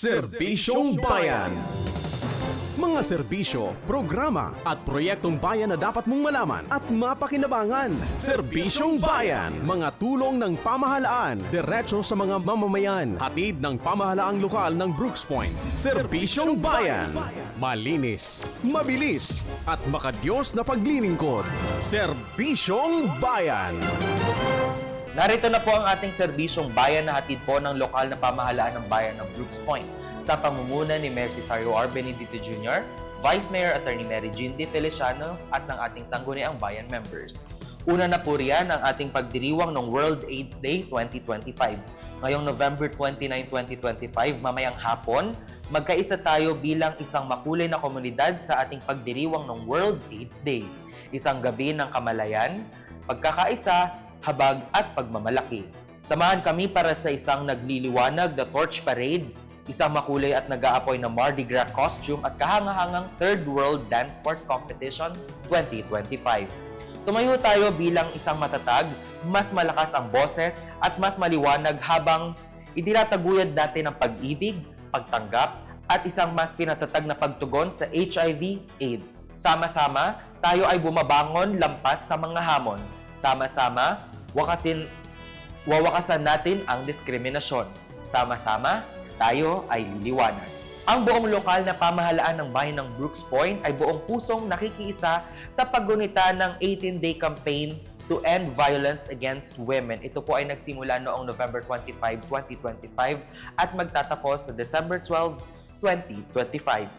Serbisyong Bayan mga serbisyo, programa at proyektong bayan na dapat mong malaman at mapakinabangan. Serbisyong Bayan, mga tulong ng pamahalaan, diretso sa mga mamamayan, hatid ng pamahalaang lokal ng Brooks Point. Serbisyong Bayan, malinis, mabilis at makadiyos na paglilingkod. Serbisyong Bayan. Narito na po ang ating serbisyong bayan na hatid po ng lokal na pamahalaan ng bayan ng Brooks Point sa pangunguna ni Mayor Cesario R. Benedito Jr., Vice Mayor Attorney Mary Jean D. Feliciano at ng ating Sangguniang Bayan members. Una na po riyan ang ating pagdiriwang ng World AIDS Day 2025. Ngayong November 29, 2025, mamayang hapon, magkaisa tayo bilang isang makulay na komunidad sa ating pagdiriwang ng World AIDS Day. Isang gabi ng kamalayan, pagkakaisa, habag at pagmamalaki. Samahan kami para sa isang nagliliwanag na torch parade isang makulay at nag-aapoy na Mardi Gras costume at kahangahangang Third World Dance Sports Competition 2025. Tumayo tayo bilang isang matatag, mas malakas ang boses at mas maliwanag habang itinataguyod natin ang pag-ibig, pagtanggap, at isang mas pinatatag na pagtugon sa HIV AIDS. Sama-sama, tayo ay bumabangon lampas sa mga hamon. Sama-sama, wakasin, wawakasan natin ang diskriminasyon. Sama-sama, tayo ay liliwanag. Ang buong lokal na pamahalaan ng bayan ng Brooks Point ay buong pusong nakikiisa sa paggunita ng 18-day campaign to end violence against women. Ito po ay nagsimula noong November 25, 2025 at magtatapos sa December 12, 2025.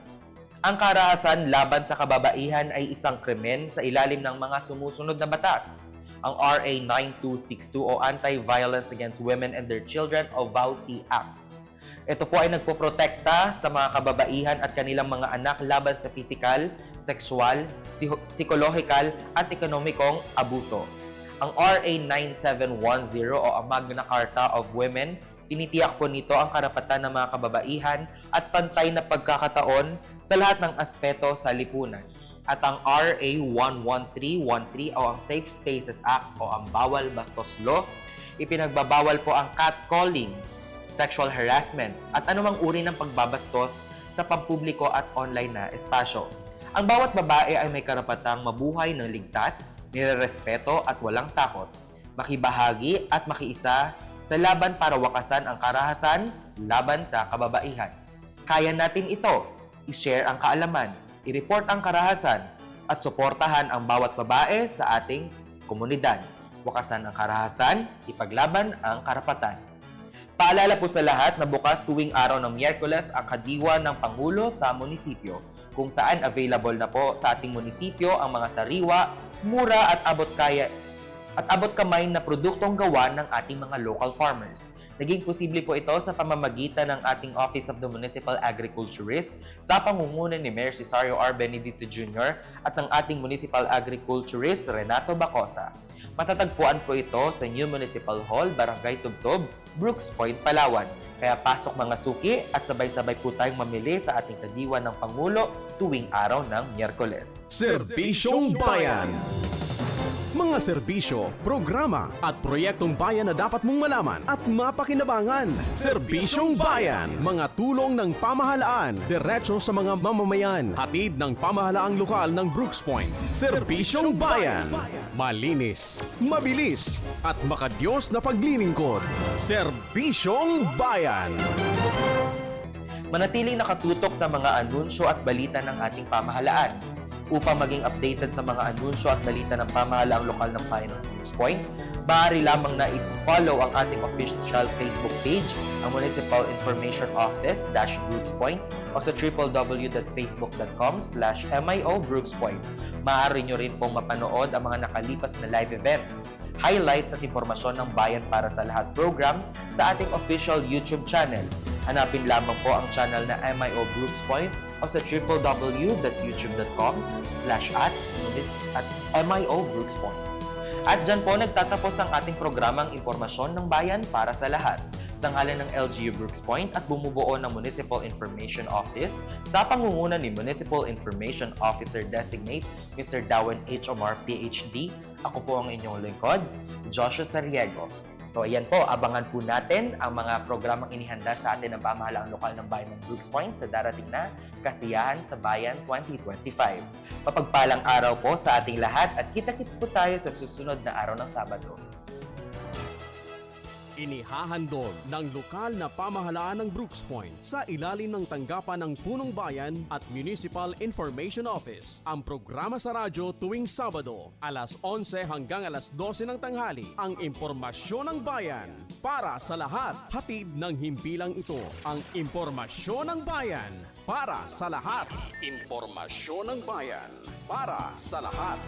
Ang karahasan laban sa kababaihan ay isang krimen sa ilalim ng mga sumusunod na batas. Ang RA 9262 o Anti-Violence Against Women and Their Children o VAUSI Act. Ito po ay nagpoprotekta sa mga kababaihan at kanilang mga anak laban sa pisikal, sexual, psikolohikal at ekonomikong abuso. Ang RA 9710 o ang Magna Carta of Women, tinitiyak po nito ang karapatan ng mga kababaihan at pantay na pagkakataon sa lahat ng aspeto sa lipunan. At ang RA 11313 o ang Safe Spaces Act o ang Bawal Bastos Law, ipinagbabawal po ang catcalling, sexual harassment, at anumang uri ng pagbabastos sa pampubliko at online na espasyo. Ang bawat babae ay may karapatang mabuhay ng ligtas, nirerespeto at walang takot, makibahagi at makiisa sa laban para wakasan ang karahasan laban sa kababaihan. Kaya natin ito, i-share ang kaalaman, i-report ang karahasan, at suportahan ang bawat babae sa ating komunidad. Wakasan ang karahasan, ipaglaban ang karapatan. Paalala po sa lahat na bukas tuwing araw ng Miyerkules ang kadiwa ng Pangulo sa munisipyo kung saan available na po sa ating munisipyo ang mga sariwa, mura at abot kaya at abot kamay na produktong gawa ng ating mga local farmers. Naging posible po ito sa pamamagitan ng ating Office of the Municipal Agriculturist sa pangunguna ni Mayor Cesario R. Benedito Jr. at ng ating Municipal Agriculturist Renato Bacosa. Matatagpuan po ito sa New Municipal Hall, Barangay Tubtob, Brooks Point, Palawan. Kaya pasok mga suki at sabay-sabay po tayong mamili sa ating kadiwa ng Pangulo tuwing araw ng Miyerkules. Serbisyong Bayan mga serbisyo, programa at proyektong bayan na dapat mong malaman at mapakinabangan. Serbisyong Bayan, mga tulong ng pamahalaan, diretso sa mga mamamayan, hatid ng pamahalaang lokal ng Brooks Point. Serbisyong Bayan, malinis, mabilis at makadiyos na paglilingkod. Serbisyong Bayan. Manatiling nakatutok sa mga anunsyo at balita ng ating pamahalaan upang maging updated sa mga anunsyo at balita ng pamahalaang lokal ng ng Brooks Point, maaari lamang na i-follow ang ating official Facebook page, ang Municipal Information Office dash Brooks Point o sa www.facebook.com slash MIO Brooks Point. Maaari nyo rin pong mapanood ang mga nakalipas na live events, highlights at informasyon ng Bayan para sa Lahat program sa ating official YouTube channel. Hanapin lamang po ang channel na MIO Brooks Point o sa www.youtube.com slash at, at MIO Brooks Point. At dyan po nagtatapos ang ating programang Impormasyon ng Bayan para sa lahat. Sa ngalan ng LGU Brooks Point at bumubuo ng Municipal Information Office sa pangunguna ni Municipal Information Officer Designate Mr. Darwin H. Omar, PhD, ako po ang inyong lingkod, Joshua Sariego. So ayan po, abangan po natin ang mga programang inihanda sa atin ng pamahalaang lokal ng bayan ng Brooks Point sa darating na Kasiyahan sa Bayan 2025. Mapagpalang araw po sa ating lahat at kita-kits po tayo sa susunod na araw ng Sabado. Inihahandog ng lokal na pamahalaan ng Brooks Point sa ilalim ng tanggapan ng Punong Bayan at Municipal Information Office. Ang programa sa radyo tuwing Sabado, alas 11 hanggang alas 12 ng tanghali. Ang impormasyon ng bayan para sa lahat. Hatid ng himpilang ito ang impormasyon ng bayan para sa lahat. Impormasyon ng bayan para sa lahat.